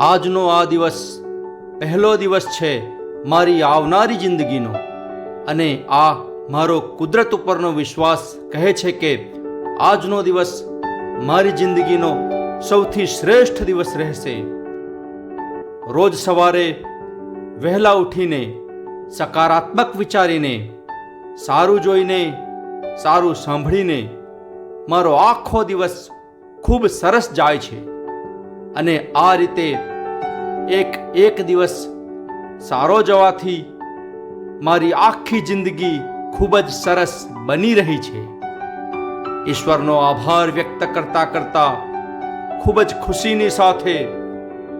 આજનો આ દિવસ પહેલો દિવસ છે મારી આવનારી જિંદગીનો. અને આ મારો કુદરત ઉપરનો વિશ્વાસ કહે છે કે આજનો દિવસ મારી જિંદગીનો સૌથી શ્રેષ્ઠ દિવસ રહેશે. રોજ સવારે વહેલા ઉઠીને, સકારાત્મક વિચારીને, સારું જોઈને, સારું સાંભળીને મારો આખો દિવસ ખૂબ સરસ જાય છે. અને આ રીતે એક એક દિવસ સારો જવાથી મારી આખી જિંદગી ખૂબ જ સરસ બની રહી છે. ઈશ્વરનો આભાર વ્યક્ત કરતા કરતા ખૂબ જ ખુશીની સાથે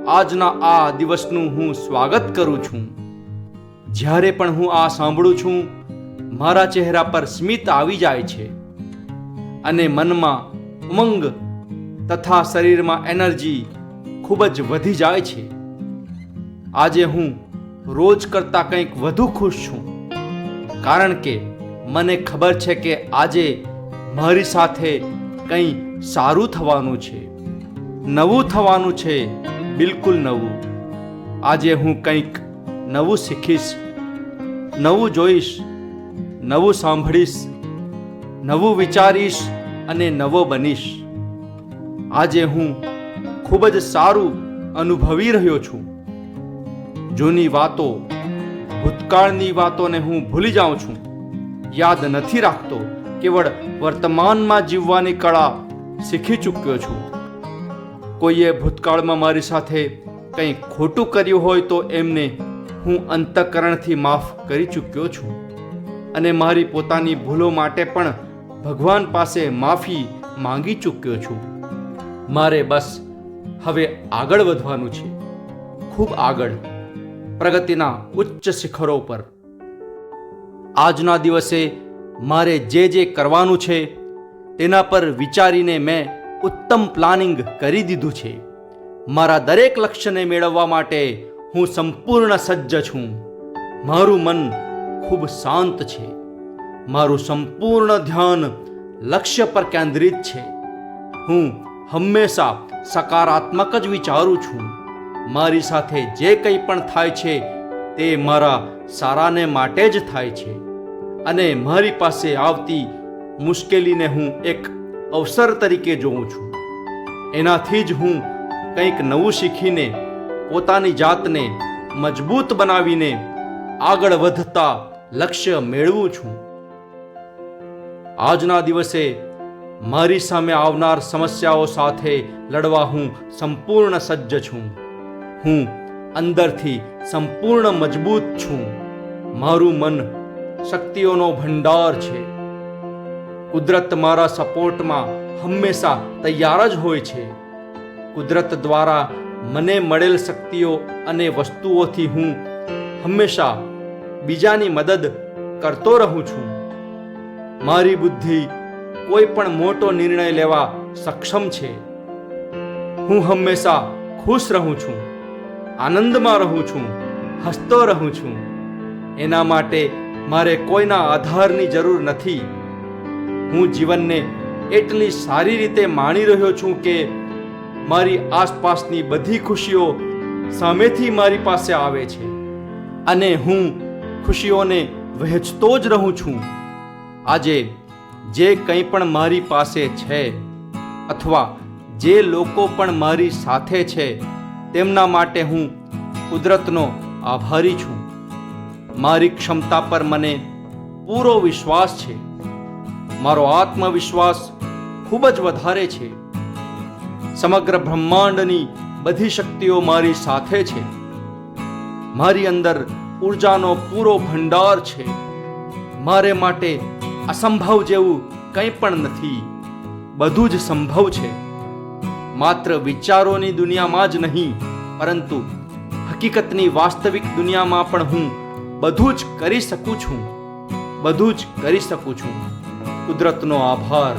આજના આ દિવસનું હું સ્વાગત કરું છું. જ્યારે પણ હું આ સાંભળું છું, મારા ચહેરા પર સ્મિત આવી જાય છે અને મનમાં ઉમંગ તથા શરીરમાં એનર્જી ખૂબ જ વધી જાય છે. આજે હું રોજ કરતાં કંઈક વધુ ખુશ છું. કારણ કે મને ખબર છે કે આજે મારી સાથે કંઈ સારું થવાનું છે. નવું થવાનું છે, બિલકુલ નવું. આજે હું કંઈક નવું શીખીશ, નવું જોઈશ, નવું સાંભળીશ, નવું વિચારીશ અને નવો બનીશ. આજે હું ખૂબ જ સારું અનુભવી રહ્યો છું. જૂની વાતો, ભૂતકાળની વાતોને હું ભૂલી જાઉં છું. યાદ નથી રાખતો, કેવળ વર્તમાનમાં જીવવાની કળા શીખી ચૂક્યો છું. કોઈએ ભૂતકાળમાં મારી સાથે કંઈ ખોટું કર્યું હોય તો એમને હું અંતઃકરણથી માફ કરી ચૂક્યો છું. અને મારી પોતાની ભૂલો માટે પણ ભગવાન પાસે માફી માંગી ચૂક્યો છું. મારે બસ હવે આગળ વધવાનું છે. ખૂબ આગળ. પ્રગતિના ઉચ્ચ શિખરો પર આજના દિવસે મારે જે જે કરવાનું છે, તેના પર વિચારીને મેં ઉત્તમ પ્લાનિંગ કરી દીધું છે. મારા દરેક લક્ષ્યને મેળવવા માટે હું સંપૂર્ણ સજ્જ છું. મારું મન ખૂબ શાંત છે. મારું સંપૂર્ણ ધ્યાન લક્ષ્ય પર કેન્દ્રિત છે. હું હંમેશા સકારાત્મક જ વિચારું છું. મારી સાથે જે કંઈ પણ થાય છે, તે મારા સારાને માટે જ થાય છે. અને મારી પાસે આવતી મુશ્કેલીને હું એક અવસર તરીકે જોઉં છું. એનાથી જ હું કંઈક નવું શીખીને, પોતાની જાતને મજબૂત બનાવીને આગળ વધતા લક્ષ્ય મેળવું છું. આજના દિવસે મારી સામે આવનાર સમસ્યાઓ સાથે લડવા હું સંપૂર્ણ સજ્જ છું. હું અંદરથી સંપૂર્ણ મજબૂત છું. મારું મન શક્તિઓનો ભંડાર છે. કુદરત મારા સપોર્ટમાં હંમેશા તૈયાર જ હોય છે. કુદરત દ્વારા મને મળેલ શક્તિઓ અને વસ્તુઓથી હું હંમેશા બીજાની મદદ કરતો રહું છું. મારી બુદ્ધિ કોઈ પણ મોટો નિર્ણય લેવા સક્ષમ છે. હું હંમેશા ખુશ રહું છું. આનંદમાં રહું છું, હસતો રહું છું. એના માટે મારે કોઈના આધારની જરૂર નથી. હું જીવનને એટલી સારી રીતે માણી રહ્યો છું કે મારી આસપાસની બધી ખુશીઓ સામેથી મારી પાસે આવે છે અને હું ખુશીઓને વહેંચતો જ રહું છું. આજે જે કંઈ પણ મારી પાસે છે અથવા જે લોકો પણ મારી સાથે છે તેમના માટે હું કુદરતનો આભારી છું. મારી ક્ષમતા પર મને પૂરો વિશ્વાસ છે. મારો આત્મવિશ્વાસ ખૂબ જ વધારે છે. સમગ્ર બ્રહ્માંડની બધી શક્તિઓ મારી સાથે છે. મારી અંદર ઉર્જાનો પૂરો ભંડાર છે. મારે માટે અસંભવ જેવું કંઈ પણ નથી. બધું જ સંભવ છે. માત્ર વિચારોની દુનિયામાં જ નહીં, પરંતુ હકીકતની વાસ્તવિક દુનિયામાં પણ હું બધું જ કરી શકું છું. બધું જ કરી શકું છું. કુદરતનો આભાર.